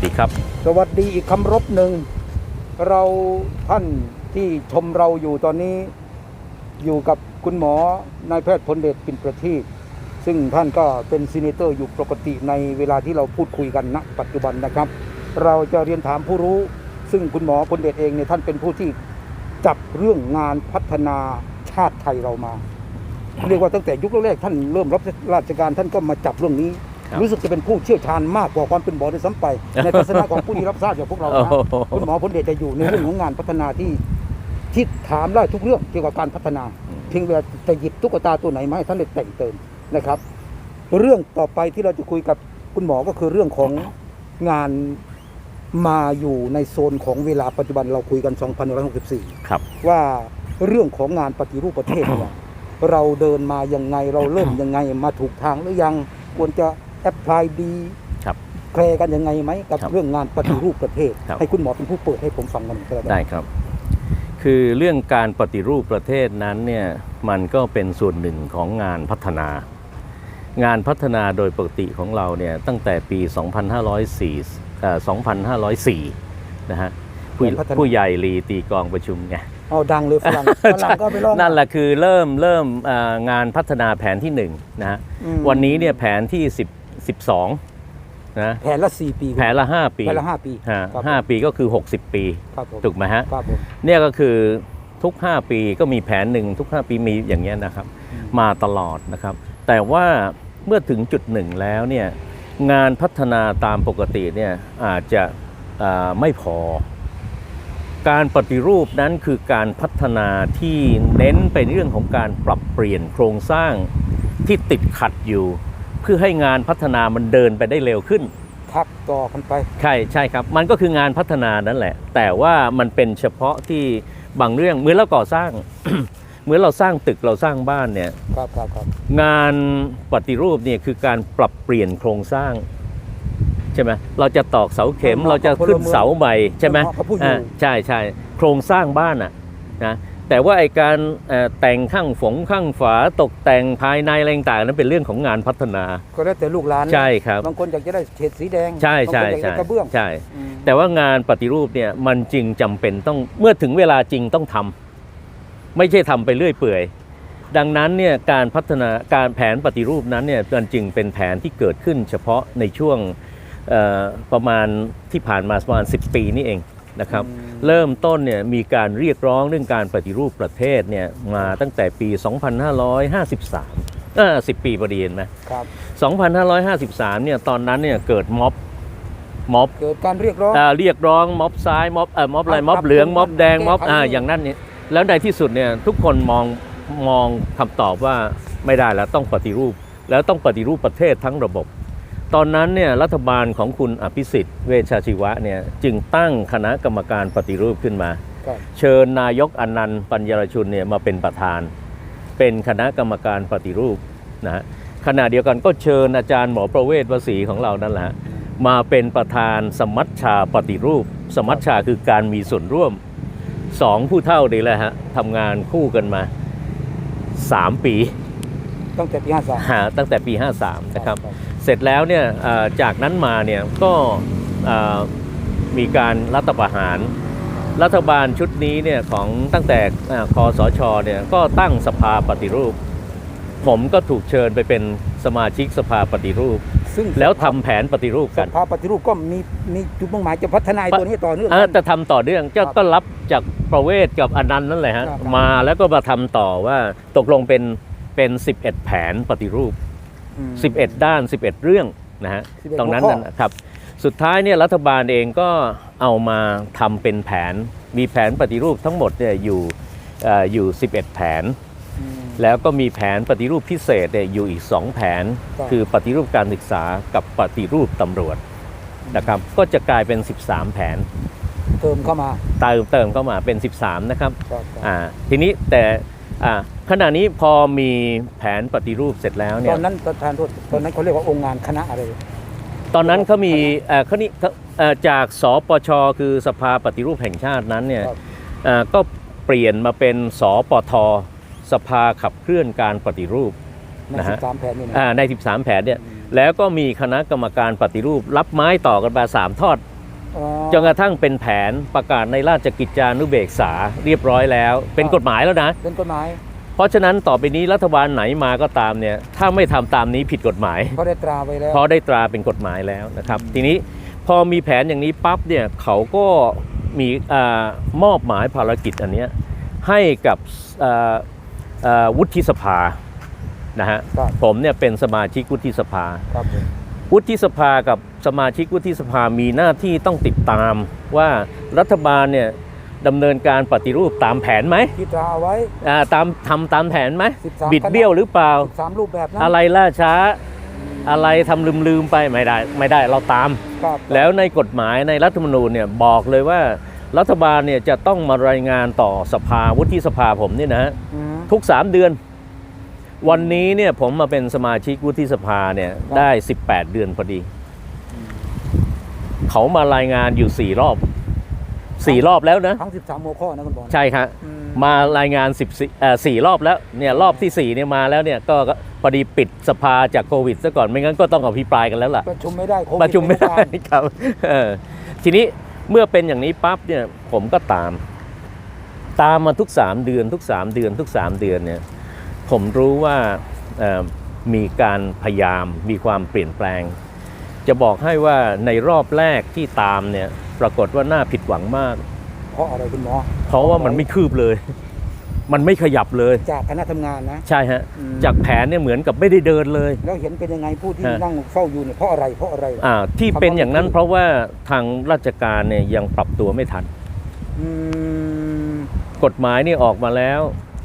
วัสดีครับ สวัสดีอีกคำรบหนึ่ง เราท่านที่ชมเราอยู่ตอนนี้ อยู่กับคุณหมอนายแพทย์พลเดชปินประทีปซึ่งท่านก็เป็นซีเนเตอร์อยู่ปกติในเวลาที่เราพูดคุยกันณปัจจุบันนะครับ เราจะเรียนถามผู้รู้ ซึ่งคุณหมอพลเดชเองเนี่ยท่านเป็นผู้ที่จับเรื่องงานพัฒนาชาติไทยเรามา เรียกว่าตั้งแต่ยุคแรกๆท่านเริ่มรับราชการท่านก็มาจับเรื่องนี้ รับรู้สึกจะเป็นผู้เชี่ยวชาญมากกว่าความเป็นหมอในซ้ำไป ในทัศนะของผู้ที่รับทราบอย่างพวกเรานะโอ้โหคุณหมอพลเดชจะอยู่ในเรื่องของงานพัฒนาที่ที่ถามได้ทุกเรื่องเกี่ยวกับการพัฒนาเพียงแต่จะหยิบตุ๊กตาตัวไหนมาให้ท่านได้แต่งเติมนะครับ เรื่องต่อไปที่เราจะคุยกับคุณหมอก็คือเรื่องของงานมาอยู่ในโซนของเวลาปัจจุบันเราคุยกัน2564ครับว่าเรื่องของงานปฏิรูปประเทศเนี่ยเราเดินมายังไงเราเริ่มยังไงมาถูกทางหรือยังควรจะ แอพพลายดีครับแคลกันยังไงไหมกับครับเรื่องงานปฏิรูปประเทศ ครับ ให้คุณหมอเป็นผู้เปิดให้ผมฟังกันก็แล้วกัน ได้ครับ คือเรื่องการปฏิรูปประเทศนั้นเนี่ยมันก็เป็นส่วนหนึ่งของงานพัฒนา งานพัฒนาโดยปกติของเราเนี่ยตั้งแต่ปี 2504เอ่อ2004 นะฮะผู้ผู้ใหญ่ลีตีกลองประชุมไง เอาดังเลยฝรั่งฝรั่งก็ไปลอง นั่นแหละคือเริ่มเริ่มเอ่องานพัฒนาแผนที่1นะฮะอืม วันนี้เนี่ยแผนที่10 12นะแผนละสี่ปีแผนละ 5 ปีแผนละห้าปีฮะครับห้าปีก็คือ 60 ปีครับผมถูกไหมฮะครับผม เนี่ยก็คือทุก 5 ปีก็มีแผนหนึ่งทุก 5 ปีมีอย่างเงี้ยนะครับ อืม มาตลอดนะครับ แต่ว่าเมื่อถึงจุดหนึ่งแล้วเนี่ยงานพัฒนาตามปกติเนี่ยอาจจะอ่าไม่พอ การปฏิรูปนั้นคือการพัฒนาที่เน้นไปเรื่องของการปรับเปลี่ยนโครงสร้างที่ติดขัดอยู่ เพื่อให้งานพัฒนามันเดินไปได้เร็วขึ้น ทักต่อกันไป ใช่ใช่ครับ มันก็คืองานพัฒนานั่นแหละ แต่ว่ามันเป็นเฉพาะที่บางเรื่องเหมือนเราก่อสร้าง เหมือนเราสร้างตึกเราสร้างบ้านเนี่ยครับครับครับงานปฏิรูปเนี่ยคือการปรับเปลี่ยนโครงสร้าง ใช่ไหมเราจะตอกเสาเข็มเราจะขึ้นเสาใหม่ใช่ไหมเขาพูดอยู่อ่าใช่ใช่โครงสร้างบ้านอะนะ แต่ว่าไอการเอ่อแต่งข้างฝงข้างฝาตกแต่งภายในอะไรต่างๆนั้นเป็นเรื่องของงานพัฒนา ก็แล้วแต่ลูกหลานใช่ครับบางคนอยากจะได้เฉดสีแดงใช่ใช่บางคนอยากใช่ได้กระเบื้องใช่อืมแต่ว่างานปฏิรูปเนี่ยมันจึงจำเป็นต้องเมื่อถึงเวลาจริงต้องทำไม่ใช่ทำไปเรื่อยเปื่อย ดังนั้นเนี่ยการพัฒนาการแผนปฏิรูปนั้นเนี่ยมันจึงเป็นแผนที่เกิดขึ้นเฉพาะในช่วงเอ่อประมาณที่ผ่านมาประมาณ 10 ปีนี่เอง นะครับเริ่มต้นเนี่ยมีการเรียกร้องเรื่องการปฏิรูปประเทศเนี่ยมาตั้งแต่ปี 2553เออ10 ปีพอดีเห็นไหมครับ2553เนี่ยตอนนั้นเนี่ยเกิดม็อบม็อบเกิดการเรียกร้องอ่าเรียกร้องม็อบซ้ายม็อบเอ่อม็อบอะไรครับม็อบเหลืองครับม็อบแดงแก้ม็อบไขอ่าเรื่องอย่างนั้นเนี่ยแล้วในที่สุดเนี่ยทุกคนมองมองคำตอบว่าไม่ได้แล้วต้องปฏิรูป แล้วต้องปฏิรูปประเทศทั้งระบบ ตอนนั้นเนี่ยรัฐบาลของคุณอภิสิทธิ์เวชชาชีวะเนี่ยจึงตั้งคณะกรรมการปฏิรูปขึ้นมาครับเชิญนายกอนันต์ปัญญารชุนเนี่ยมาเป็นประธาน เป็นคณะกรรมการปฏิรูปนะฮะขณะเดียวกันก็เชิญอาจารย์หมอประเวศวสีของเรานั่นแหละฮะมาเป็นประธานสมัชชาปฏิรูป สมัชชาคือการมีส่วนร่วมสองผู้เท่านี่แหละฮะทำงานคู่กันมา 3 ปี ตั้งแต่ปีห้าสามหาตั้งแต่ปี 53 นะครับ เสร็จแล้วเนี่ยเอ่อจากนั้นมาเนี่ยก็เอ่อมีการรัฐประหาร รัฐบาลชุดนี้เนี่ยของตั้งแต่เอ่อคอสชเนี่ยก็ตั้งสภาปฏิรูป ผมก็ถูกเชิญไปเป็นสมาชิกสภาปฏิรูป ซึ่งแล้วทำแผนปฏิรูปสกันภาปฏิรูปก็มีมีจุดมุ่งหมายจะพัฒนาไอ้ตัวนี้ต่อเนื่องเออจะทำต่อเนื่องจะครับก็รับจากประเวศกับอนันต์นั่นแหละฮะครับมาแล้วก็มาทำต่อว่าตกลงเป็นเป็น 11 แผนปฏิรูปอืม 11 ด้าน 11 เรื่องนะฮะ11ตรงนั้นหัวข้อนะครับสุดท้ายเนี่ยรัฐบาลเองก็เอามาทำเป็นแผน มีแผนปฏิรูปทั้งหมดเนี่ยอยู่เอ่ออยู่ 11 แผนอืมแล้วก็มีแผนปฏิรูปพิเศษเนี่ยอยู่อีก 2 แผนครับคือปฏิรูปการศึกษากับปฏิรูปตำรวจนะครับก็จะกลายเป็น 13 แผน เติมเข้ามาเติมเติมเข้ามาเป็น 13 นะครับครับครับอ่าทีนี้แต่อ่า ขณะนี้พอมีแผนปฏิรูปเสร็จแล้วเนี่ตย อนนั้นประธานโทษตอนนั้นเขาเรียกว่าองค์งานคณะอะไรตอนนั้นเขามีเอ่อเขานี่เอ่อจากสปช คือสภาปฏิรูปแห่งชาตินั้นเนี่ยครับเอ่อก็เปลี่ยนมาเป็นสปท สภาขับเคลื่อนการปฏิรูป ในนะสิฮะบสามแผนนี่นะอ่าใน 13 แผนเนี่ยแล้วก็มีคณะกรรมการปฏิรูป รับไม้ต่อกันมาสามทอด อ๋อจนกระทั่งเป็นแผนประกาศในราชกิจจานุเบกษาเรียบร้อยแล้ว เป็นกฎหมายแล้วนะ เป็นกฎหมายเพ ราะฉะนั้นต่อไปนี้รัฐบาลไหนมาก็ตามเนี่ยถ้าไม่ทำตามนี้ผิดกฎหมายเขาได้ตราไว้แล้วเพราะได้ตราเป็นกฎหมายแล้วนะครับ ทีนี้พอมีแผนอย่างนี้ปั๊บเนี่ยเขาก็มีอามอบหมายภารกิจอันเนี้ยให้กับอ่าอ่าวุฒิสภานะฮะครับผมเนี่ยเป็นสมาชิกวุฒิสภาครับผมวุฒิสภากับสมาชิกวุฒิสภามีหน้าที่ต้องติดตามว่ารัฐบาลเนี่ย ดำเนินการปฏิรูปตามแผนไหมที่ตราเอาไว้อ่าตามทำตามแผนไหม13บิดเบี้ยวหรือเปล่าสิบสามรูปแบบนะอะไรล่าช้าอะไรทำลืมลืมๆไปไม่ได้ไม่ได้เราตามครับแล้วในกฎหมายในรัฐธรรมนูญเนี่ยบอกเลยว่ารัฐบาลเนี่ยจะต้องมารายงานต่อสภาวุฒิสภาผมเนี่ยนะฮะอืมทุก 3 เดือน วันนี้เนี่ยผมมาเป็นสมาชิกวุฒิสภาเนี่ยได้ 18 เดือนพอดี เขามารายงานอยู่ 4 รอบ 4รอบแล้วนะ ทั้ง 13 หัวข้อนะคุณบอลใช่ครับอืมมารายงาน10เอ่อสี่รอบแล้วเนี่ยรอบที่4เนี่ยมาแล้วเนี่ยก็ก็พอดีปิดสภาจากโควิดซะก่อนไม่งั้นก็ต้องอภิปรายกันแล้วล่ะ ประชุมไม่ได้โควิดประชุมไม่ได้ด้ครับเออทีนี้เมื่อเป็นอย่างนี้ปั๊บเนี่ยผมก็ตาม ตามมาทุก 3 เดือนทุก 3 เดือนทุก 3 เดือนเนี่ยผมรู้ว่าเอ่อมีการพยายามมีความเปลี่ยนแปลง จะบอกให้ว่าในรอบแรกที่ตามเนี่ยปรากฏว่าน่าผิดหวังมาก เพราะอะไรคุณหมอเพราะว่ามันไม่คืบเลย มันไม่ขยับเลย จากคณะทำงานนะ ใช่ฮะ อืม จากแผนเนี่ยเหมือนกับไม่ได้เดินเลย แล้วเห็นเป็นยังไงผู้ที่ฮะ นั่งเฝ้าอยู่เนี่ยเพราะอะไรเพราะอะไร อ่าที่เป็นอย่างนั้นเพราะว่าทางราชการเนี่ยยังปรับตัวไม่ทัน อืมกฎหมายนี่ออกมาแล้ว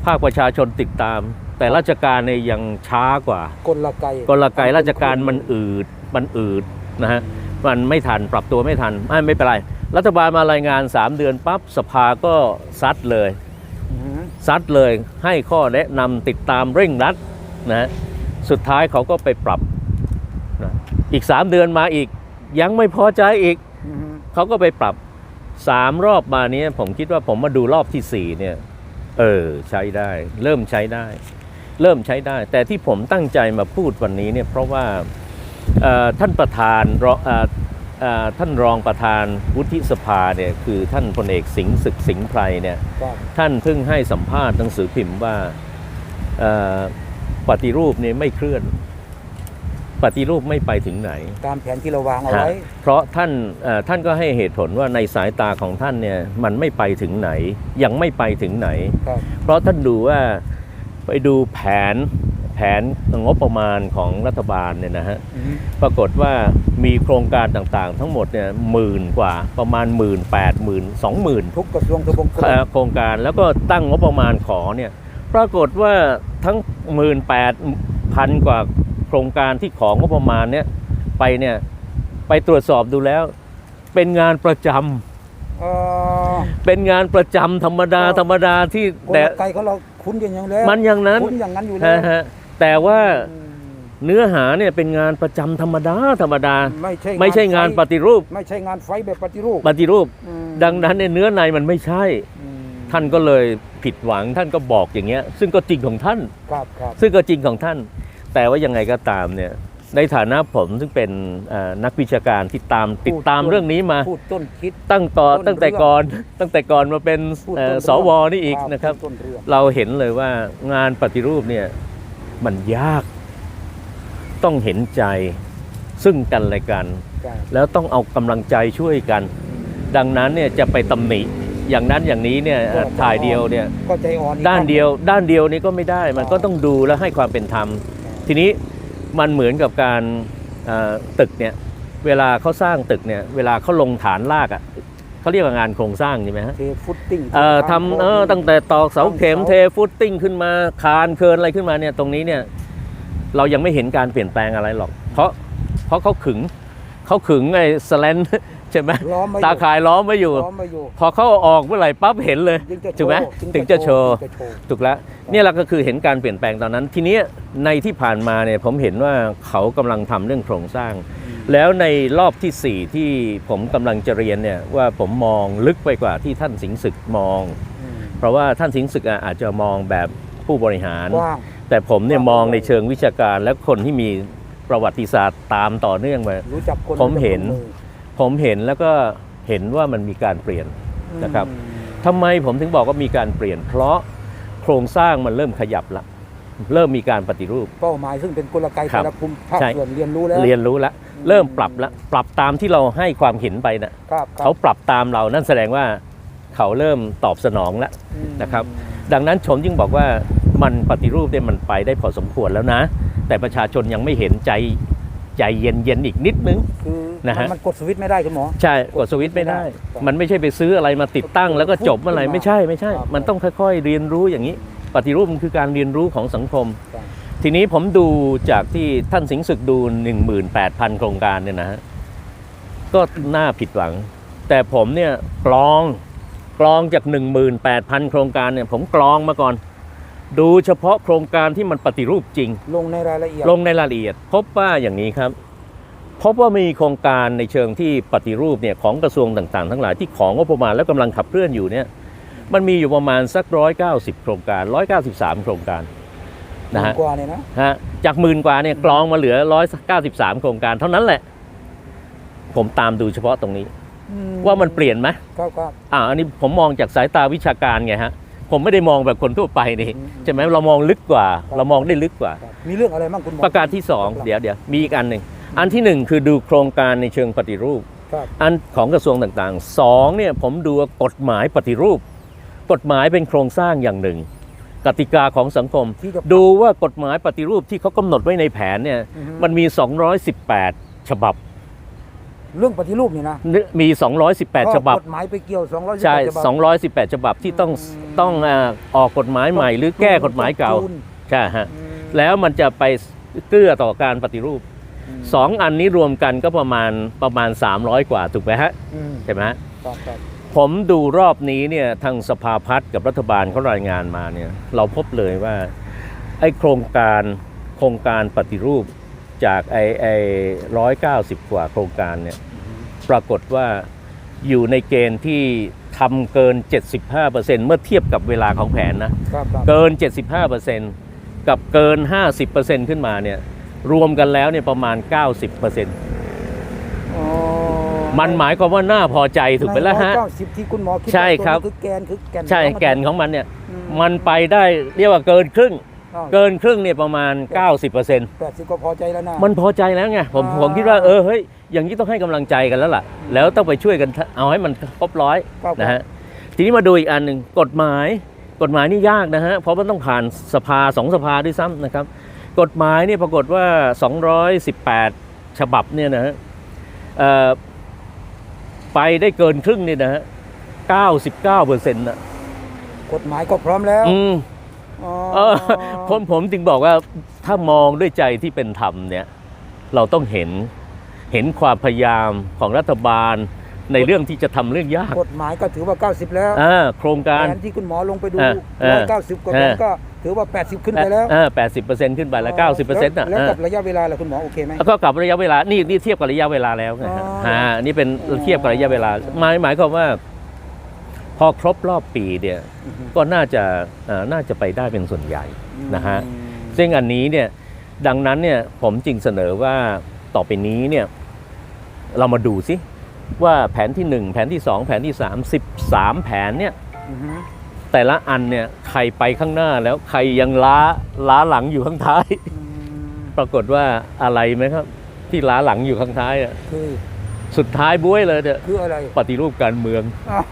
ภาคประชาชนติดตาม แต่ราชการเนี่ยยังช้ากว่า กลไกกลไกราชการมันอืด มันอืดนะฮะมันไม่ทันปรับตัวไม่ทันไม่ไม่เป็นไร รัฐบาลมารายงาน 3 เดือนปั๊บสภาก็ซัดเลยอืมซัดเลยให้ข้อแนะนำติดตามเร่งรัดนะฮะสุดท้ายเขาก็ไปปรับนะอีก 3 เดือนมาอีก ยังไม่พอใจอีกอืมเขาก็ไปปรับ 3 รอบมาเนี้ผมคิดว่าผมมาดูรอบทีสี่4เนี่ยเออใช้ได้ เริ่มใช้ได้ เริ่มใช้ได้ แต่ที่ผมตั้งใจมาพูดวันนี้เนี่ยเพราะว่าเอ่อ ท่านประธานรองเอ่อเอ่อท่านรองประธานวุฒิสภาเนี่ยคือท่านพลเอกสิงห์ศึกสิงห์ไพรเนี่ยครับท่านเพิ่งให้สัมภาษณ์หนังสือพิมพ์ว่าเอ่อปฏิรูปเนี่ยไม่เคลื่อน ปฏิรูปไม่ไปถึงไหน ตามแผนที่เราวางเอาไว้ฮะเพราะท่านเอ่อท่านก็ให้เหตุผลว่าในสายตาของท่านเนี่ยมันไม่ไปถึงไหน ยังไม่ไปถึงไหนครับเพราะท่านดูว่าไปดูแผน แผนงบประมาณของรัฐบาลเนี่ยนะฮะอืมปรากฏว่ามีโครงการต่างๆ ทั้งหมดเนี่ยหมื่นกว่าประมาณหมื่นแปดหมื่นสองหมื่นทุกกระทรวงทบวงกรมโครงการแล้วก็ตั้งงบประมาณขอเนี่ยปรากฏว่าทั้งหมื่นแปดพันกว่าโครงการที่ของบประมาณเนี่ยไปเนี่ยไปตรวจสอบดูแล้ว เป็นงานประจำเอ่อเป็นงานประจำธรรมดาก็ธรรมดาที่กลแต่ไกของเราคุ้นกันอย่างแล้วมันอย่างนั้นคุ้นอย่างนั้นอยู่แล้ฮะวฮะ แต่ว่าอืมเนื้อหาเนี่ยเป็นงานประจำธรรมดาธรรมดา ไม่ใช่ไม่ใช่งานปไฟฏิรูป ไม่ใช่งานไฟแบบปฏิรูป ปฏิรูปอืมดังนั้นเนี่ยเนื้อในมันไม่ใช่อืมท่านก็เลยผิดหวังท่านก็บอกอย่างเงี้ย ซึ่งก็จริงของท่านครับครับซึ่งก็จริงของท่าน แต่ว่ายังไงก็ตามเนี่ยในฐานะผมซึ่งเป็นเอ่อนักวิชาการที่ตามติดตามเรื่องนี้มาพูดต้นคิดตั้งต่อต้นตั้งแต่เรื่องก่อนตั้งแต่ก่อนมาเป็นพูดเอ่ต้อนเรื่องสวนี่อีกนะครับพูดต้นเรื่องเราเห็นเลยว่างานปฏิรูปเนี่ย มันยาก ต้องเห็นใจซึ่งกันและกันใช่แล้วต้องเอากำลังใจช่วยกัน ดังนั้นเนี่ยจะไปตำหนิอย่างนั้นอย่างนี้เนี่ยเอ่อถ่ายเดียวเนี่ยก็ใจอ่อนอีกด้านเดียว ด้านเดียวนี้ก็ไม่ได้ มันก็ต้องดูและให้ความเป็นธรรม ทีนี้มันเหมือนกับการเอ่อตึกเนี่ยเวลาเขาสร้างตึกเนี่ยเวลาเขาลงฐานรากอะ เขาเรียกว่างานโครงสร้างใช่ไหมฮะเทฟุตติ้งเอ่อทำเออตั้งแต่ตอกเสาเข็มเทฟุตติ้งขึ้นมาคานเคินอะไรขึ้นมาเนี่ยตรงนี้เนี่ยเรายังไม่เห็นการเปลี่ยนแปลงอะไรหรอก เพราะเพราะเขาขึงเขาขึงไอ้สแลนใช่ไหมล้อมไม่ตาข่ายล้อมไว้อยู่ล้อมไม่อยู่พอเขาเอาออกเมื่อไหร่ปั๊บเห็นเลยถึงจะโชถูกไหมว์ถึงจะโชว์ถึงจะโชว์ถูกแล้วเนี่ยเราก็คือเห็นการเปลี่ยนแปลงตอนนั้น ทีเนี้ยในที่ผ่านมาเนี่ยผมเห็นว่าเขากำลังทำเรื่องโครงสร้าง แล้วในรอบที่ 4 ที่ผมกำลังจะเรียนเนี่ยว่าผมมองลึกไปกว่าที่ท่านสิงห์ศึกมองอืมเพราะว่าท่านสิงห์ศึกอะอาจจะมองแบบผู้บริหารกว้างแต่ผมเนี่ยความมองอร่อยในเชิงวิชาการและคนที่มีประวัติศาสตร์ตามต่อเนื่องมารู้จักคนผมเห็นรู้จักคมือผมเห็นแล้วก็เห็นว่ามันมีการเปลี่ยนนะครับอืมทำไมผมถึงบอกว่ามีการเปลี่ยน เพราะโครงสร้างมันเริ่มขยับละ เริ่มมีการปฏิรูป เป้าหมายซึ่งเป็นกลไกครัแต่บละภูมิภาคใช่ ส่วนเรียนรู้แล้ว เรียนรู้แล้วเริ่มปรับแล้วปรับตามที่เราให้ความเห็นไปนะครับครับเขาปรับตามเรานั่นแสดงว่าเขาเริ่มตอบสนองแล้วอืม นะครับ ดังนั้นผมจึงบอกว่ามันปฏิรูปเนี่ยมันไปได้พอสมควรแล้วนะ แต่ประชาชนยังไม่เห็นใจใจเย็นเย็นๆอีกนิดนึง คือนะฮะ มันกดสวิตช์ไม่ได้คุณหมอ ใช่กดสวิตช์ไม่ได้ครับมันไม่ใช่ไปซื้ออะไรมาติดตั้งแล้วก็จบเมื่อไหร่ไม่ใช่ไม่ใช่ครับมันต้องค่อยๆเรียนรู้อย่างนี้ ปฏิรูปมันคือการเรียนรู้ของสังคมครับทีนี้ผมดูจากที่ท่านสิงห์ศึกดู 18,000 โครงการเนี่ยนะฮะก็น่าผิดหวัง แต่ผมเนี่ยกรองกรองจาก 18,000 โครงการเนี่ยผมกรองมาก่อน ดูเฉพาะโครงการที่มันปฏิรูปจริง ลงในรายละเอียดลงในรายละเอียด พบว่าอย่างนี้ครับ พบว่ามีโครงการในเชิงที่ปฏิรูปเนี่ยของกระทรวงต่างๆ ทั้งหลายที่ของงบประมาณแล้วกำลังขับเคลื่อนอยู่เนี่ย มันมีอยู่ประมาณสักร้อยเก้าสิบโครงการร้อยเก้าสิบสามโครงการนะฮะกว่าเนี่ยนะฮะจากหมื่นกว่าเนี่ยกรองมาเหลือร้อยเก้าสิบสามโครงการเท่านั้นแหละ ผมตามดูเฉพาะตรงนี้อืว่ามันเปลี่ยนไหมครับครับอ่าอันนี้ผมมองจากสายตาวิชาการไงฮะผมไม่ได้มองแบบคนทั่วไปนี่อืมใช่ไหมเรามองลึกกว่า เรามองได้ลึกกว่าครับมีเรื่องอะไรบ้างคุณหมอประการที่สองเดี๋ยวเดี๋ยวมีอีกอันหนึ่งอันที่หนึ่งคือดูโครงการในเชิงปฏิรูปครับอันของกระทรวงต่างๆสองเนี่ยผมดูว่ากฎหมายปฏิรูป กฎหมายเป็นโครงสร้างอย่างหนึ่ง กติกาของสังคมที่จะดูว่ากฎหมายปฏิรูปที่เขากำหนดไว้ในแผนเนี่ยอือฮึมันมี 218 ฉบับ เรื่องปฏิรูปนี่นะมี 218 ฉบับกฎหมายไปเกี่ยว200ใช่ฉบับ218 ฉบับที่ต้องอืมต้องเอ่อออกกฎหมายใหม่หรือแก้กฎหมายเก่าจูนใช่ฮะอืมแล้วมันจะไปเกื้อต่อการปฏิรูปมสองอันนี้รวมกันก็ประมาณประมาณ 300 กว่าถูกไหมฮะอืมใช่ไหมฮะครับครับ ผมดูรอบนี้เนี่ยทางสภาพัฒน์กับรัฐบาลเขารายงานมาเนี่ยเราพบเลยว่าไอ้โครงการโครงการปฏิรูปจากไอ้ไอ้ร้อยเก้าสิบกว่าโครงการเนี่ยปรากฏว่าอยู่ในเกณฑ์ที่ทำเกิน 75%เมื่อเทียบกับเวลาของแผนนะ ครับครับเกิน 75%กับเกิน 50%ขึ้นมาเนี่ยรวมกันแล้วเนี่ยประมาณ 90%อ๋อ มันหมายความว่าน่าพอใจถูกไหมล่ะฮะใน190ที่คุณหมอคิดใช่ว่าตัวครับนี้คือแกนคือแกนใช่ของมัแกนของมันเนี่ยอืมันไปได้เรียกว่าเกินครึ่งอ้าวเกินครึ่งเนี่ยประมาณ 90%แปดสิบก็พอใจแล้วนะมันพอใจแล้วไงผมอ่าผมคิดว่าเออเฮ้ยอย่างนี้ต้องให้กำลังใจกันแล้วล่ะ แล้วต้องไปช่วยกันเอาให้มันครบร้อยครับนะฮะทีนี้มาดูอีกอันหนึ่งกฎหมายกฎหมายนี่ยากนะฮะเพราะมันต้องผ่านสภาสองสภาด้วยซ้ำนะครับ กฎหมายเนี่ยปรากฏว่า 218 ฉบับเนี่ยนะฮะเอ่อ ไปได้เกินครึ่งเนี่ยนะฮะ99เปอร์เซ็นต์นะกฎหมายก็พร้อมแล้วอืมอ๋อเออผมผมจึงบอกว่าถ้ามองด้วยใจที่เป็นธรรมเนี่ยเราต้องเห็นเห็นความพยายามของรัฐบาลในเรื่องที่จะทำเรื่องยาก กฎหมายก็ถือว่า 90 แล้วอ่าโครงการแผนที่คุณหมอลงไปดูเออเออร้อยเก้าสิบกว่าแผนก็ ถือว่า 80 ขึ้นไปแล้วแปดสิบเปอร์เซ็นต์ขึ้นไปแล้วเก้าสิบเปอร์เซ็นต์อะแล้วเออกับระยะเวลาล่ะคุณหมอโอเคไหมแล้วก็กับระยะเวลานี่นี่เทียบกับระยะเวลาแล้วไงฮะอ๋ออ่อ่านี่เป็นเทียบกับระยะเวลาหมายหมายความว่า พอครบรอบปีเนี่ยอือฮึก็น่าจะอ่าน่าจะไปได้เป็นส่วนใหญ่นะฮะอืมซึ่งอันนี้เนี่ยดังนั้นเนี่ยผมจึงเสนอว่าต่อไปนี้เนี่ยเรามาดูสิว่าแผนที่ 1 แผนที่ 2 แผนที่ 3 13 แผนเนี่ยอือฮึ แต่ละอันเนี่ยใครไปข้างหน้าแล้วใครยังล้าล้าหลังอยู่ข้างท้ายอืมปรากฏว่าอะไรไหมครับ ที่ล้าหลังอยู่ข้างท้ายอะคือสุดท้ายบ้วยเลยเนี่ยคืออะไรปฏิรูปการเมืองอ้าว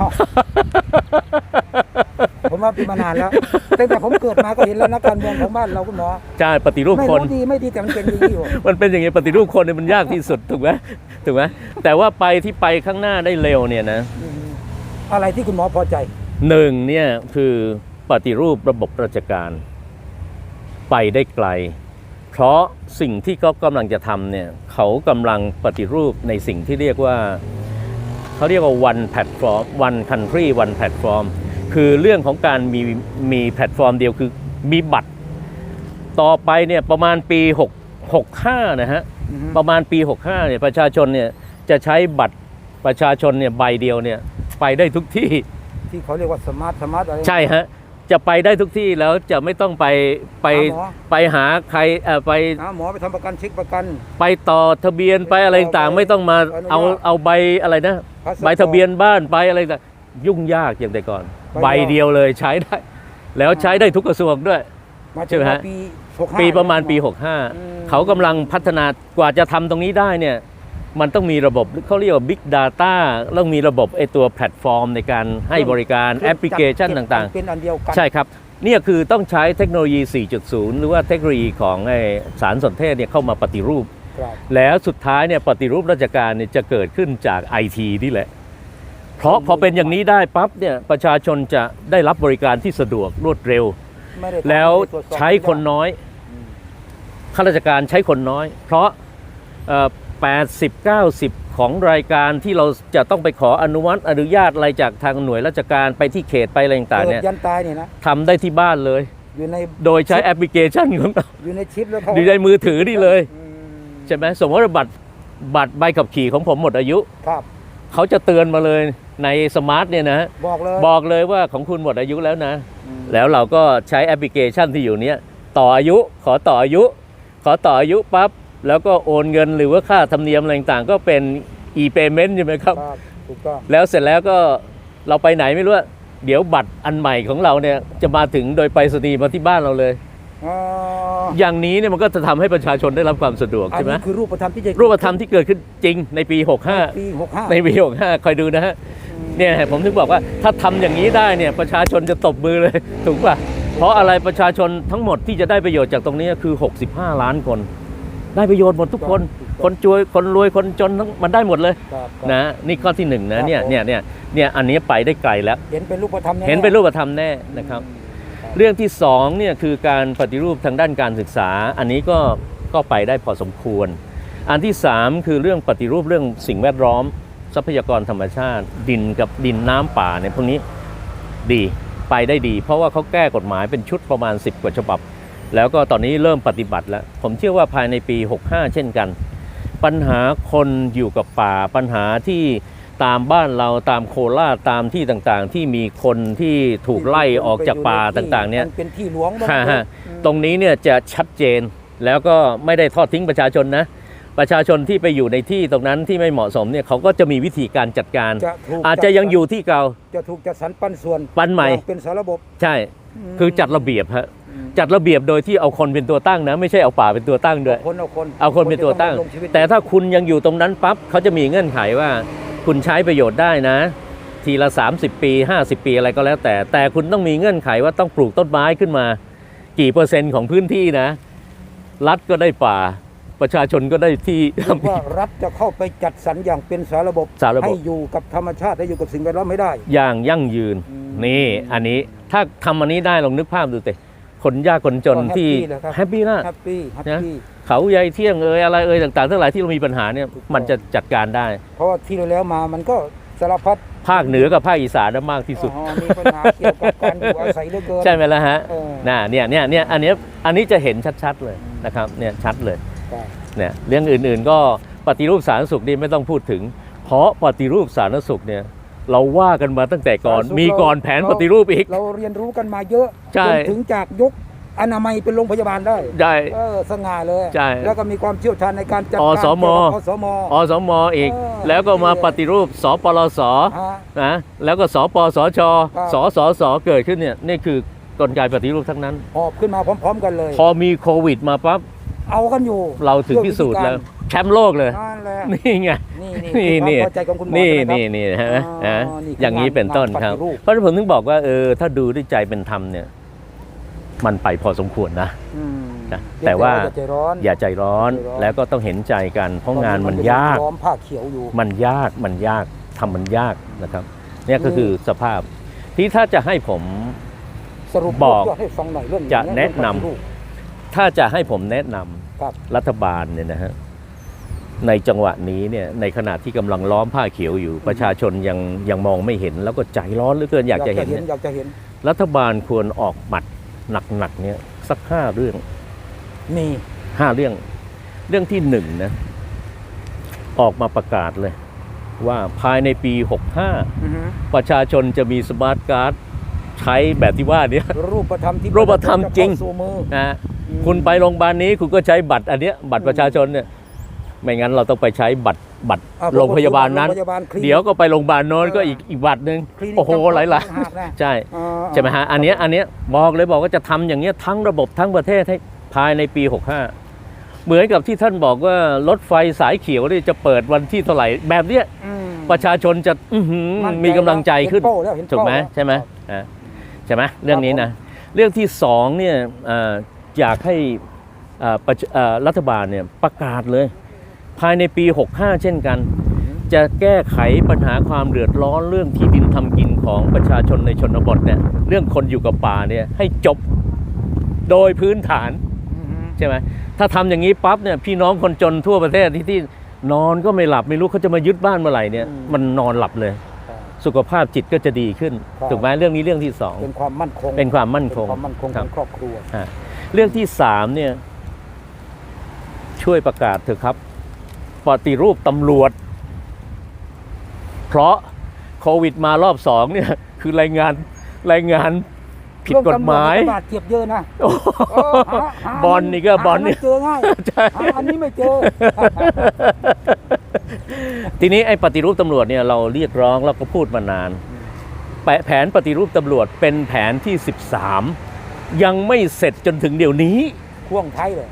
ผมว่าเป็นมานานแล้วตั้งแต่ผมเกิดมาก็เห็นแล้วนักการเมืองของบ้านเราคุณหมอใช่ปฏิรูปไม่คนรู้ดีไม่ดีแต่มันเป็นอย่างนี้อยู่ มันเป็นอย่างนี้ปฏิรูปคนเนี่ยมันยากที่สุดถูกไหมถูกไหมแต่ว่าไปที่ไปข้างหน้าได้เร็วเนี่ยนะอืมอะไรที่คุณหมอพอใจ หนึ่งเนี่ยคือปฏิรูประบบราชการไปได้ไกล เพราะสิ่งที่เขากำลังจะทำเนี่ยเขากำลังปฏิรูปในสิ่งที่เรียกว่าเขาเรียกว่า one platform one country one platform คือเรื่องของการมีมีแพลตฟอร์มเดียวคือมีบัตร ต่อไปเนี่ยประมาณปี 6 65 นะฮะอือฮึประมาณปี 65 เนี่ยประชาชนเนี่ยจะใช้บัตรประชาชนเนี่ยใบเดียวเนี่ยไปได้ทุกที่ ที่เขาเรียกว่าสมาร์ทสมาร์ทอะไร ใช่ฮะจะไปได้ทุกที่แล้วจะไม่ต้องไปไปหาหมอ ไปหาใครเอ่อไปหาหมอไปทำประกันเช็คประกัน ไปต่อทะเบียนไปอะไรต่างๆไม่ต้องมาเอาอนุญาตเอาใบอะไรนะ พาสปอร์ตใบทะเบียนบ้านไปอะไรต่างยุ่งยากอย่างแต่ก่อน ใบใบเดีเดียยววเลยใช้ได้ แล้วใช้ได้ทุกกระทรวงด้วย มาใช่ไหมฮะ ปี65ปีประมาณปีอืม65 เขากำลังพัฒนากว่าจะทำตรงนี้ได้เนี่ย มันต้องมีระบบเขาเรียกว่า Big Data ต้องมีระบบไอตัวแพลตฟอร์มในการให้บริการแอปพลิเคชันต่างๆ เป็นอันเดียวกันๆใช่ครับเนี่ยคือต้องใช้เทคโนโลยี 4.0 หรือว่าเทคโนโลยีของไอสารสนเทศเนี่ยเข้ามาปฏิรูปครับแล้วสุดท้ายเนี่ยปฏิรูปราชการเนี่ยจะเกิดขึ้นจากไอทีนี่แหละ เพราะพอเป็นอย่างนี้ได้ปั๊บเนี่ยประชาชนจะได้รับบริการที่สะดวกรวดเร็วไม่ได้ทำแล้วไม่ได้ตรวจสอบใช้คนน้อยอืมข้าราชการใช้คนน้อย เพราะเอ่อ 80 90 ของรายการที่เราจะต้องไปขออนุมัติอนุญาตอะไรจากทางหน่วยราชการไปที่เขตไปอะไรต่างๆเกิเนี่ยดยันตายเนี่ยนะทำได้ที่บ้านเลย อยู่ในโดยใช้แอปพลิเคชันของเราอยู่ในชิปแล้วเขาอยู่ในมือถือนี่เลยอืมใช่ไหมสมมติว่าบัตรบัตรใบขับขี่ของผมหมดอายุครับเขาจะเตือนมาเลยในสมาร์ทเนี่ยนะบอกเลยบอกเลยว่าของคุณหมดอายุแล้วนะอืมแล้วเราก็ใช้แอปพลิเคชันที่อยู่เนี้ยต่ออายุขอต่ออายุ ขอต่ออายุปั๊บ แล้วก็โอนเงินหรือว่าค่าธรรมเนียมอะไรต่างๆก็เป็น e-payment ใช่ไหมครับ ครับถูกต้อง แล้วเสร็จแล้วก็เราไปไหนไม่รู้อะเดี๋ยวบัตรอันใหม่ของเราเนี่ยจะมาถึงโดยไปรษณีย์มาที่บ้านเราเลย อ๋ออย่างนี้เนี่ยมันก็จะทำให้ประชาชนได้รับความสะดวกอันใช่ไหมนี้คือรูปธรรมที่จะรูปธรรมที่เกิดขึ้นจริงในปี 65 ปีหกห้าในปี65คอยดูนะฮะเนี่ยผมถึงบอกว่าถ้าทำอย่างนี้ได้เนี่ยประชาชนจะตบมือเลย ถูกป่ะ เพราะอะไรประชาชนทั้งหมดที่จะได้ประโยชน์จากตรงนี้คือ 65 ล้านคน ได้ประโยชน์หมดทุกคน คนจวยคนรวยคนจนทั้งมันได้หมดเลยครับนะนี่ข้อที่หนึ่งครันะบเนี่ยผมเนี่ยเนี่ยเนี่ยอันนี้ไปได้ไกลแล้ว เห็นเป็นรูปธรรมแๆเห็นเป็นรูปธรรมแน่นะครับ เรื่องที่สองเนี่ยคือการปฏิรูปทางด้านการศึกษา อันนี้ก็ก็ไปได้พอสมควร อันที่สามคือเรื่องปฏิรูปเรื่องสิ่งแวดล้อม ทรัพยากรธรรมชาติ ดินกับดินน้ำป่าเนี่ยพวกนี้ดีไปได้ดี เพราะว่าเขาแก้กฎหมายเป็นชุดประมาณ 10 กว่าฉบับ แล้วก็ตอนนี้เริ่มปฏิบัติแล้ว ผมเชื่อว่าภายในปี 65 เช่นกัน ปัญหาคนอยู่กับป่า ปัญหาที่ตามบ้านเราตามโคราชตามที่ต่างๆ ที่มีคนที่ถูกไล่ออกจากป่าต่างๆ เนี่ยมันเป็นที่หลวงบ้างฮะฮะอืมตรงนี้เนี่ยจะชัดเจนแล้วก็ไม่ได้ทอดทิ้งประชาชนนะประชาชนที่ไปอยู่ในที่ตรงนั้นที่ไม่เหมาะสมเนี่ยเขาก็จะมีวิธีการจัดการจะถูกอาจจะยังอยู่ที่เก่าจะถูกจัดสรรปันส่วนปันใหม่อย่างเป็นสารระบบ ใช่มคือจัดระเบียบฮะอืม จัดระเบียบโดยที่เอาคนเป็นตัวตั้งนะ ไม่ใช่เอาป่าเป็นตัวตั้งด้วย คนเอาคนเอาคนเป็นตัวตั้งจะดำรชีวิตแต่ถ้าคุณยังอยู่ตรงนั้นปั๊บเขาจะมีเงื่อนไขว่า คุณใช้ประโยชน์ได้นะ ทีละ 30 ปี 50 ปีอะไรก็แล้วแต่ แต่คุณต้องมีเงื่อนไขว่าต้องปลูกต้นไม้ขึ้นมา กี่เปอร์เซ็นต์ของพื้นที่นะ รัฐก็ได้ป่าประชาชนก็ได้ที่เรียกว่ารัฐจะเข้าไปจัดสรรอย่างเป็นสารระบบสารระบบให้อยู่กับธรรมชาติให้อยู่กับสิ่งแวดล้อมให้ได้ อย่างยั่งยืนอืมนี่อันนี้ถ้าทำอันนี้ได้ลองนึกภาพดูสิ คนยากคนจนก็แฮปปี้ที่แหละครับ แฮปปี้นะ แฮปปี้แฮปนะ ปี้เขาใยเที่ยงเอยอะไรเอยต่างๆทั้งหลายที่เรามีปัญหาเนี่ยถูกต้องมันจะจัดการได้ เพราะว่าที่เราแล้วมามันก็สารพัดภาคเหนือกับภาคอีสานนะมากที่สุด อ๋อมีปัญหาเกี่ยวกับการอยู่อาศัยเหลือเกินใช่ไหมล่ะฮะเออ น่ะเนี่ยเนี่ยเนี่ยอันเนี้ยอันนี้จะเห็นชัดๆเลยนะครับเนี่ยชัดเลยครับ เนี่ยเรื่องอื่นๆก็ปฏิรูปสาธารณสุขนี่ไม่ต้องพูดถึง เพราะปฏิรูปสาธารณสุขเนี่ย เราว่ากันมาตั้งแต่ก่อนสาธารณสุขมีก่อนแผนเราปฏิรูปอีก เราเรียนรู้กันมาเยอะใช่จนถึงจากยกอนามัยเป็นโรงพยาบาลได้ได้เออสง่าเลยใช่แล้วก็มีความเชี่ยวชาญในการจัดอการสมเกี่ยวกับอสมอสมอีกเออแล้วก็มาปฏิรูปสปลสฮะนะแล้วก็สปสชครับสสสเกิดขึ้นเนี่ยนี่คือกลไกปฏิรูปทั้งนั้นหอบขึ้นมาพร้อม ๆ กันเลย พอมีโควิดมาปั๊บเอากันอยู่ เราถึงที่สุดแล้วแชมป์โลกเลย นั่นแหละนี่ไงนี่นี่นี่นี่ คือความพอใจของคุณหมอนี่ใช่ไหมนี่ครับนี่ฮะอ๋อฮะนี่คืออย่างนี้เป็นต้นครับ งานปฏิรูป เพราะฉะนั้นผมถึงบอกว่าเออถ้าดูด้วยใจเป็นธรรมเนี่ย มันไปพอสมควรนะ อืมนะแต่ว่าอย่าใจร้อน อย่าใจร้อนอย่าใจร้อน แล้วก็ต้องเห็นใจกัน เพราะงานมันยาก ล้อมผ้าเขียวอยู่ มันยากมันยากทำมันยากนะครับเนี่ยก็คือสภาพที่ถ้าจะให้ผม สรุปบอกยอดให้ฟังหน่อยเรื่องจะอย่างแนะนำ เรื่องปฏิรูป ถ้าจะให้ผมแนะนำครับ รัฐบาลเนี่ยนะฮะ ในจังหวะนี้เนี่ยในขณะที่กำลังล้อมผ้าเขียวอยู่ประชาชนยังยังมองไม่เห็น แล้วก็ใจร้อนเหลือเกินอยากจะเห็นเนี่ยอยากจะเห็น รัฐบาลควรออกหมัดหนักๆเนี่ยสักห้าเรื่องมีห้าเรื่อง เรื่องที่หนึ่งนะออกมาประกาศเลย ว่าภายในปี 65อือฮึประชาชนจะมีสมาร์ทการ์ดใช้แบบที่ว่าเนี้ยรูปธรรมที่รูปธรรมจริงจะเข้าสู่มือนะฮะอืมคุณไปโรงพยาบาลนี้คุณก็ใช้บัตรอันเนี้ยบัตรประชาชนเนี่ย ไม่งั้นเราต้องไปใช่บัตรบัตรอะโรงพยาบาลนั้น โรงพยาบาลคลินิก เดี๋ยวก็ไปโรงพยาบาลโน้นก็เอออีอีกอีกบัตรหนึ่งคลินิกโอ้โหหลายหลายต่งกนะใช่ อ่าใช่ไหมฮะ อันเนี้ยอันเนี้ยบอกเลยบอกว่าจะทำอย่างเงี้ยทั้งระบบทั้งประเทศให้ภายในปี 65 เหมือนกับที่ท่านบอกว่ารถไฟสายเขียวเนี่ยจะเปิดวันที่เท่าไหร่ แบบเนี้ยอืม ประชาชนจะอื้อหือมั่นใจมีกำลังใจขึ้น เห็นเป้าแล้วเห็นถูกไหมเป้าแล้วใช่ไหมครับ อ่าใช่ไหมเรื่องนี้นะ เรื่องที่สองเนี่ยเอ่ออยากให้อ่าประชเอ่อรัฐบาลเนี่ยประกาศเลย ภายในปี 65 เช่นกัน จะแก้ไขปัญหาความเดือดร้อนเรื่องที่ดินทำกินของประชาชนในชนบทเนี่ยเรื่องคนอยู่กับป่าเนี่ยให้จบโดยพื้นฐานอือฮึใช่ไหมถ้าทำอย่างนี้ปั๊บเนี่ยพี่น้องคนจนทั่วประเทศที่ที่นอนก็ไม่หลับไม่รู้เขาจะมายึดบ้านเมื่อไหร่เนี่ยมันนอนหลับเลยครับสุขภาพจิตก็จะดีขึ้นครับถูกไหมเรื่องนี้เรื่องที่สองเป็นความมั่นคงเป็นความมั่นคงเป็นความมั่นคงคขรัอบงครอบครัวฮะเรื่องที่สามเนี่ยช่วยประกาศเถอะครับ ปฏิรูปตำรวจ เพราะโควิดมารอบสองเนี่ย คือรายงานรายงานผิดกฎหมายเรื่องตำรวจนี่ก็บาดเจ็บเยอะนะโอ้โหเออหาหาบอลนี่ก็บอลหานี่ไม่เจอง่ายใช่หาอันนี้ไม่เจอ ทีนี้ไอ้ปฏิรูปตำรวจเนี่ยเราเรียกร้องแล้วก็พูดมานานแปะแผนปฏิรูปตำรวจเป็นแผนที่ 13 ยังไม่เสร็จจนถึงเดี๋ยวนี้พ่วงไทยเลย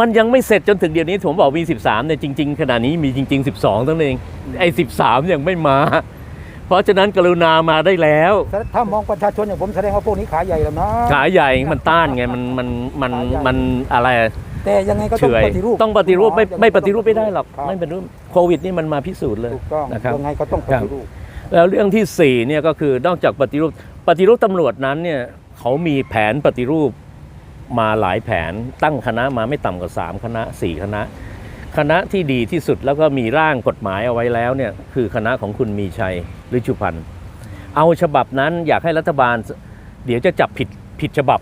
มันยังไม่เสร็จจนถึงเดี๋ยวนี้ผมบอกมี 13เนี่ยจริง ๆ ขณะนี้มีจริง ๆ 12ตั้งเองไอ้13 ยังไม่มา เพราะฉะนั้นกรุณามาได้แล้ว ถ้ามองประชาชนอย่างผมแสดงว่าพวกนี้ขาใหญ่แล้วนะขาใหญ่มันต้านไงมันมันมันขาใหญ่มันอะไรแต่ยังไงก็เฉต้องอยปฏิรูปต้องปฏิรูปไม่ยังงไม่ปฏิรูปไม่ได้หรอกคบไม่ปฏิรูปโควิดนี่มันมาพิสูจน์เลยถูกต้องนะครับยังไงก็ต้องปฏิรูปแล้วเรื่องที่สี่เนี่ยก็คือนอกจากปฏิรูปปฏิรูปตำรวจนั้นเนี่ยเขามีแผนปฏิรูป มาหลายแผนตั้งคณะมาไม่ต่ำกว่า 3 คณะ 4 คณะ คณะที่ดีที่สุดแล้วก็มีร่างกฎหมายเอาไว้แล้วเนี่ยคือคณะของคุณมีชัยฤชุพันธ์เอาฉบับนั้นอยากให้รัฐบาล เดี๋ยวจะจับผิดผิดฉบับ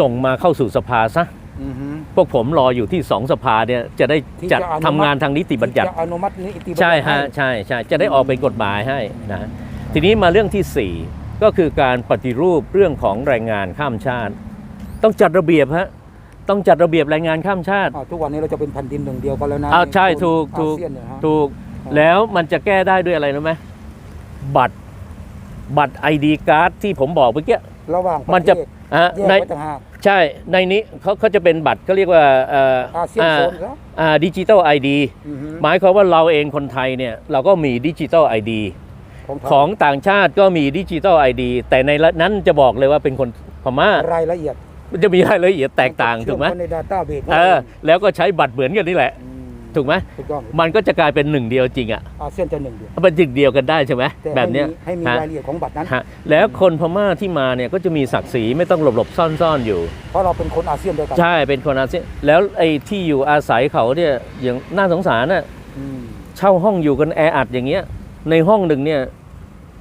ส่งมาเข้าสู่สภาซะอือฮึพวกผมรออยู่ที่สองสภาเนี่ยจะได้ที่จัดจะอนุมัติทำงานทางนิติบัญญัติที่จะอนุมัตินิติบัญญัติใช่ฮะห้ใช่ใช่จะได้ออกเป็นกฎหมายให้นะทีนี้มาเรื่องที่ 4 ก็คือการปฏิรูปเรื่องของแรงงานข้ามชาติ ต้องจัดระเบียบฮะต้องจัดระเบียบแรงงานข้ามชาติอ่าทุกวันนี้เราจะเป็นแผ่นดินหนึ่งเดียวกันแล้วนะอ้าวใช่นถูกถูกอาเซียนเนี่ยฮะถูกแล้วมันจะแก้ได้ด้วยอะไรรู้ไหมบัตรบัตรไอดีการ์ดที่ผมบอกเมื่อกี้ระหว่างปมันระเทจะศอะแยกในไว้ต่างหากใช่ในนี้เขาเขาจะเป็นบัตรเขาเรียกว่าเอ่ออาเซียนโซนครับอ่าดิจิตอลไอดีอือฮึหมายความว่าเราเองคนไทยเนี่ยเราก็มีดิจิตอลไอดีของไทยของต่างชาติก็มีดิจิตอลไอดีแต่ในนั้นจะบอกเลยว่าเป็นคนพม่ารายละเอียด มันจะมีรายละเอียดแตกต่างถูกไหมเชื่อเข้าในดัตต้าเบสเออแล้วก็ใช้บัตรเหมือนกันนี่แหละ ถูกไหมถูกต้องมันก็จะกลายเป็นหนึ่งเดียวจริงอะอาเซียนจะหนึ่งเดียวมันหนึ่งเดียวกันได้ใช่ไหมแต่แบบเนี้ยให้มีฮะให้มีรายละเอียดของบัตรนั้นฮะแล้วคนพม่าที่มาเนี่ยก็จะมีศักดิ์ศรีไม่ต้องหลบหลบๆซ่อนๆอยู่ เพราะเราเป็นคนอาเซียนด้วยกันใช่เป็นคนอาเซียนแล้วไอ้ที่อยู่อาศัยเขาเนี่ยอย่างน่าสงสารน่ะอืมเช่าห้องอยู่กันแออัดอย่างเงี้ย ในห้องหนึ่งเนี่ย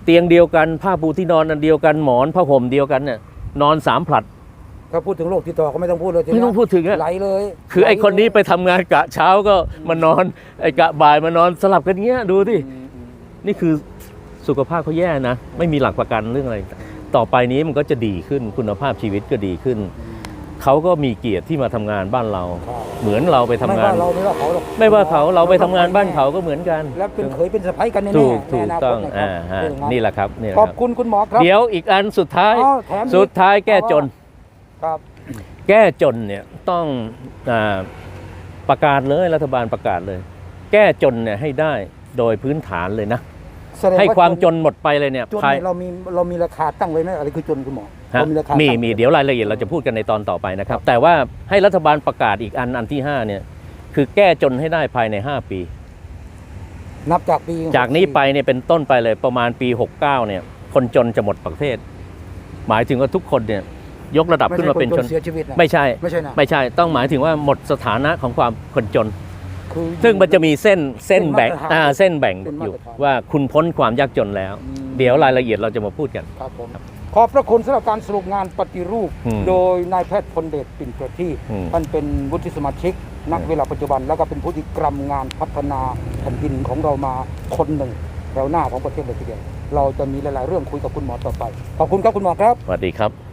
เตียงเดียวกันผ้าปูที่นอนอันเดียวกันหมอนผ้าห่มเดียวกันเนี่ยนอนสามผลัด ถ้าพูดถึงโรคติดต่อก็ไม่ต้องพูดเลยใช่หไม่ต้องพูดถึงอะไหลเลย คือไอ้คนนี้ไปหลเลยทำงานกะเช้าก็มานอน ไอ้กะบ่ายมานอนสลับกันเงี้ยดูที่อืมอืมนี่คือสุขภาพเขาแย่นะ ไม่มีหลักประกันเรื่องอะไร ต่อไปนี้มันก็จะดีขึ้นคุณภาพชีวิตก็ดีขึ้น เขาก็มีเกียรติที่มาทำงานบ้านเรา ครับ เหมือนเราไปทำไม่งานว่าเราไม่ว่าเขาหรอกไม่ว่าเขาเราไปทำงานบ้านเขาก็เหมือนกันแล้วเป็นเคยเป็นสะพ้ายกันแน่ๆถูกในถูกนาคต้องนะครับอ่าฮะเป็นอย่างนี่แหละครับนี่แหละขคอบรับคุณคุณหมอครับ เดี๋ยวอีกอันสุดท้ายอ้าวแถมอีกสุดท้ายแก้จน ครับ แก้จนเนี่ยต้องอาประกาศเลยรัฐบาลประกาศเลย แก้จนเนี่ยให้ได้โดยพื้นฐานเลยนะแสดงให้ความจนหมดไปเลยเนี่ยจนภายเนี่ยเรามีเรามีราคาตั้งไว้ไหมอะไรคือจนคุณหมอฮะเรามีราคามีตั้งมีเดี๋ยวรายละเอียดเราจะพูดกันในตอนต่อไปนะครับ แต่ว่าให้รัฐบาลประกาศอีกอันอันที่ห้าเนี่ยคือแก้จนให้ได้ภายใน 5 ปี นับจากปี จากนี้ไปเนี่ยเป็นต้นไปเลยประมาณปี 69เนี่ยคนจนจะหมดประเทศ หมายถึงว่าทุกคนเนี่ย ยกระดับไม่ขึ้นใช่มาเป็นคชนนเสียชีวิตนะไม่ใช่ ไม่ใช่นะไม่ใช่ ต้องหมายถึงว่าหมดสถานะของความคนจน คือซึ่งมันจะมีเส้นเส้นแบ่งเป็นมาตรฐานอ่าเส้นแบ่งเป็นมาตรฐานอยู่ว่าคุณพ้นความยากจนแล้วอืมเดี๋ยวรายละเอียดเราจะมาพูดกัน ครับผมขอบพระคุณสำหรับการสรุปงานปฏิรูป อืมโดยนายแพทย์พลเดชปิ่นประทีปอืมท่านเป็นวุฒิสมาชิก นักอืมเวลาปัจจุบัน แล้วก็เป็นผู้ที่กรำงานพัฒนาแผ่นดินของเรามาคนหนึ่งแถวหน้าของประเทศเลยทีเดียวเราจะมีหลาย ๆ เรื่องคุยกับคุณหมอต่อไป ขอบคุณครับคุณหมอครับ สวัสดีครับ